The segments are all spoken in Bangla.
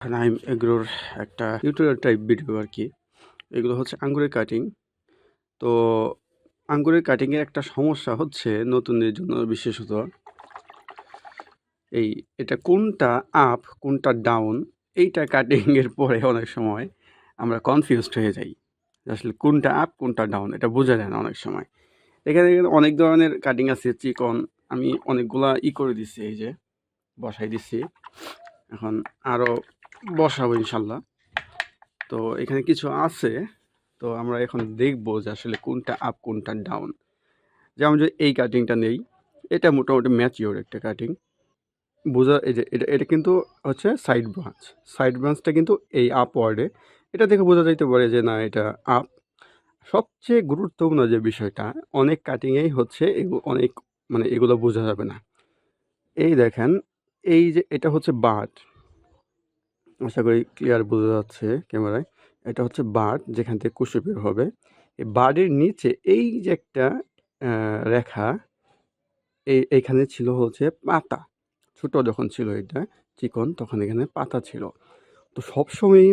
নাইম এগ্রোর একটা টিউটোরিয়াল টাইপ ভিডিও আর কি এগুলো হচ্ছে আঙ্গুরের কাটিং তো আঙ্গুরের কাটিংয়ের একটা সমস্যা হচ্ছে নতুনদের জন্য বিশেষত। এই এটা কোনটা আপ কোনটা ডাউন এইটা কাটিংয়ের পরে অনেক সময় আমরা কনফিউজড হয়ে যাই। আসলে কোনটা আপ কোনটা ডাউন এটা বোঝা যায় না অনেক সময়। এখানে অনেক ধরনের কাটিং আছে, চিকন। আমি অনেকগুলা ই করে দিচ্ছি এই যে বসাই দিচ্ছি এখন আরও বসাবো ইনশাল্লাহ। তো এখানে কিছু আছে, তো আমরা এখন দেখব যে আসলে কোনটা আপ কোনটা ডাউন যেমন যে এই কাটিংটা নেই, এটা মোটামুটি ম্যাচিওর একটা কাটিং বোঝা, এই যে এটা এটা কিন্তু হচ্ছে সাইড ব্রাঞ্চ সাইড ব্রাঞ্চটা কিন্তু এই আপ ওয়ার্ডে এটা দেখে বোঝা যাইতে পারে যে না, এটা আপ সবচেয়ে গুরুত্বপূর্ণ যে বিষয়টা, অনেক কাটিংয়েই হচ্ছে এগু- অনেক মানে এগুলো বোঝা যাবে না। এই দেখেন, এই যে এটা হচ্ছে বাট। আশা করি ক্লিয়ার বোঝা যাচ্ছে ক্যামেরায়। এটা হচ্ছে বার্ড, যেখান থেকে কুশি বের হবে। এই বার্ডের নিচে এই যে একটা রেখা এই এইখানে ছিল হচ্ছে পাতা। ছোট যখন ছিল এটা, চিকন, তখন এখানে পাতা ছিল। তো সবসময়ই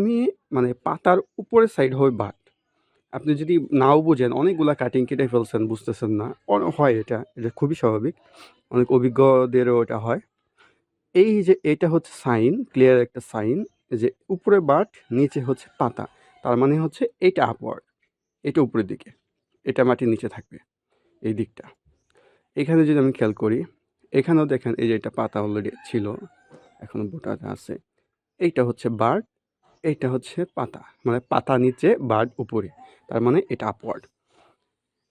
মানে পাতার উপরের সাইড হবে বাট আপনি যদি নাও বোঝেন, অনেকগুলা কাটিং কেটে ফেলছেন, বুঝতেছেন না। হয় এটা এটা খুবই স্বাভাবিক। অনেক অভিজ্ঞদেরও এটা হয়। এই যে এটা হচ্ছে সাইন ক্লিয়ার একটা সাইন যে উপরে বাট নিচে হচ্ছে পাতা। তার মানে হচ্ছে এটা আপওয়ার্ড। এটা উপরের দিকে। এটা মাটির নিচে থাকবে। এই দিকটা। এখানে যদি আমি খেয়াল করি, এখানেও দেখেন এই যে এটা পাতা অলরেডি ছিল। এখনও বোটাতে আছে। এইটা হচ্ছে বার্ড এইটা হচ্ছে পাতা। মানে পাতা নিচে বার্ড উপরে। তার মানে এটা আপওয়ার্ড।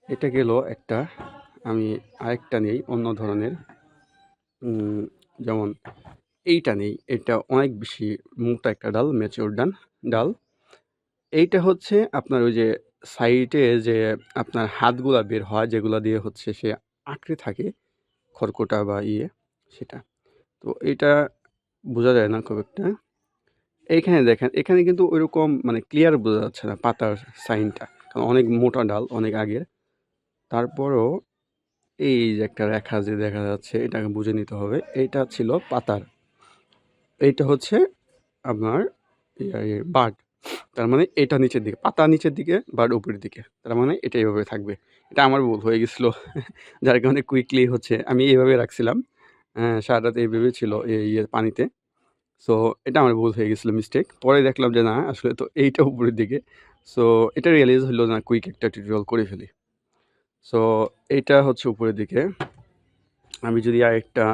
এটা গেল একটা, আমি আরেকটা নেই, অন্য ধরনের যেমন এইটা নেই, এটা অনেক বেশি মোটা একটা ডাল ম্যাচিওর ডান, ডাল। এইটা হচ্ছে আপনার ওই যে সাইডে যে আপনার হাতগুলা বের হয়, যেগুলা দিয়ে হচ্ছে সে আঁকড়ে থাকে, খড়কোটা বা ইয়ে সেটা। তো এটা বোঝা যায় না খুব একটা। এইখানে দেখেন, এখানে কিন্তু ওইরকম মানে ক্লিয়ার বোঝা যাচ্ছে না পাতার সাইনটা, কারণ অনেক মোটা ডাল, অনেক আগের। তারপরও এই যে একটা রেখা যে দেখা যাচ্ছে, এটাকে বুঝে নিতে হবে এটা ছিল পাতার এইটা হচ্ছে আপনার বার্ড তার মানে এটা নিচের দিকে, পাতা নিচের দিকে বার্ড উপরের দিকে। তার মানে এটা এইভাবে থাকবে। এটা আমার ভুল হয়ে গেছিল। যার কারণে কুইকলি হচ্ছে, আমি এইভাবে রাখছিলাম। সারা রাত এইভাবে ছিল এই ইয়ে পানিতে। সো এটা আমার ভুল হয়ে গেছিল মিস্টেক পরে দেখলাম যে না, আসলে তো এইটা উপরের দিকে। সো এটা রিয়েলাইজ হলো না কুইক একটা টিউটোরিয়াল করে ফেলি। সো এইটা হচ্ছে উপরের দিকে। আমি যদি আরেকটা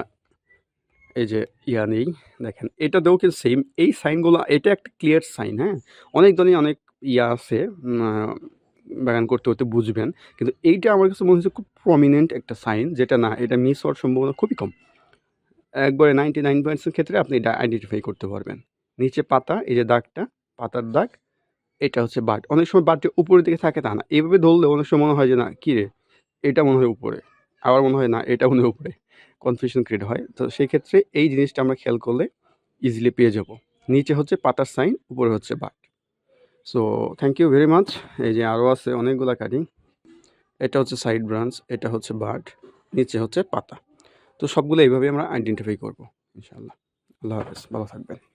এই যে ইয়া নেই, দেখেন, এটাতেও কিন্তু সেম এই সাইনগুলো, এটা একটা ক্লিয়ার সাইন হ্যাঁ? অনেক ধরনের অনেক ইয়া আছে বাগান করতে করতে বুঝবেন, কিন্তু এইটা আমার কাছে মনে হচ্ছে খুব প্রমিনেন্ট একটা সাইন যেটা না, এটা মিস হওয়ার সম্ভাবনা খুবই কম। একবারে নাইনটি নাইন পার্সেন্ট ক্ষেত্রে আপনি এটা আইডেন্টিফাই করতে পারবেন। নিচে পাতা, এই যে দাগটা, পাতার দাগ, এটা হচ্ছে বাট, অনেক সময় বাটটি উপরের দিকে থাকে তা না এইভাবে ধরলে অনেক সময় মনে হয় যে না কী রে এটা মনে হয় উপরে। আবার মনে হয় না, এটা মনে হয় উপরে। কনফিউশন ক্রিয়েট হয়। তো সেই ক্ষেত্রে এই জিনিসটা আমরা খেয়াল করলে ইজিলি পেয়ে যাব। নিচে হচ্ছে পাতার সাইন উপরে হচ্ছে but. So thank you very much এই যে আরও আছে অনেকগুলা কাটিং এটা হচ্ছে সাইড ব্রাঞ্চ এটা হচ্ছে বাট, নিচে হচ্ছে পাতা। তো সবগুলো এইভাবে আমরা আইডেন্টিফাই করব, ইনশাআল্লাহ। আল্লাহ হাফেজ, ভালো থাকবেন।